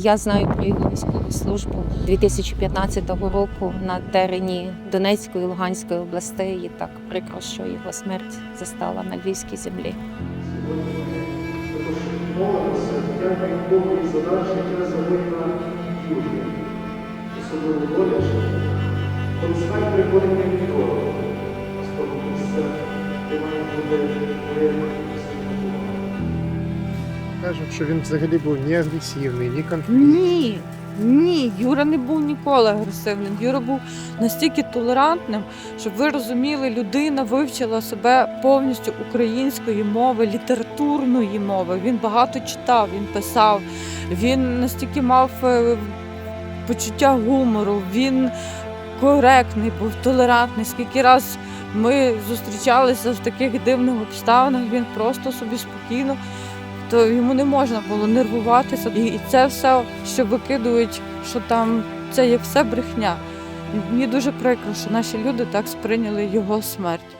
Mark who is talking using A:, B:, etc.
A: Я знаю про його військову службу 2015 року на терені Донецької і Луганської областей. І так прикро, що його смерть застала на львівській землі.
B: Особливо боляче, коли смерть приходить ніколи,
C: Кажуть, що він взагалі був ні агресивний, ні конфліктний.
D: Ні, ні, Юра не був ніколи агресивним. Юра був настільки толерантним, щоб ви розуміли, людина вивчила себе повністю української мови, літературної мови. Він багато читав, він писав, він настільки мав е, почуття гумору, він коректний, був толерантний. Скільки раз ми зустрічалися в таких дивних обставинах, він просто собі спокійно то йому не можна було нервуватися. І це все, що викидують, що там це є все брехня. Мені дуже прикро, що наші люди так сприйняли його смерть.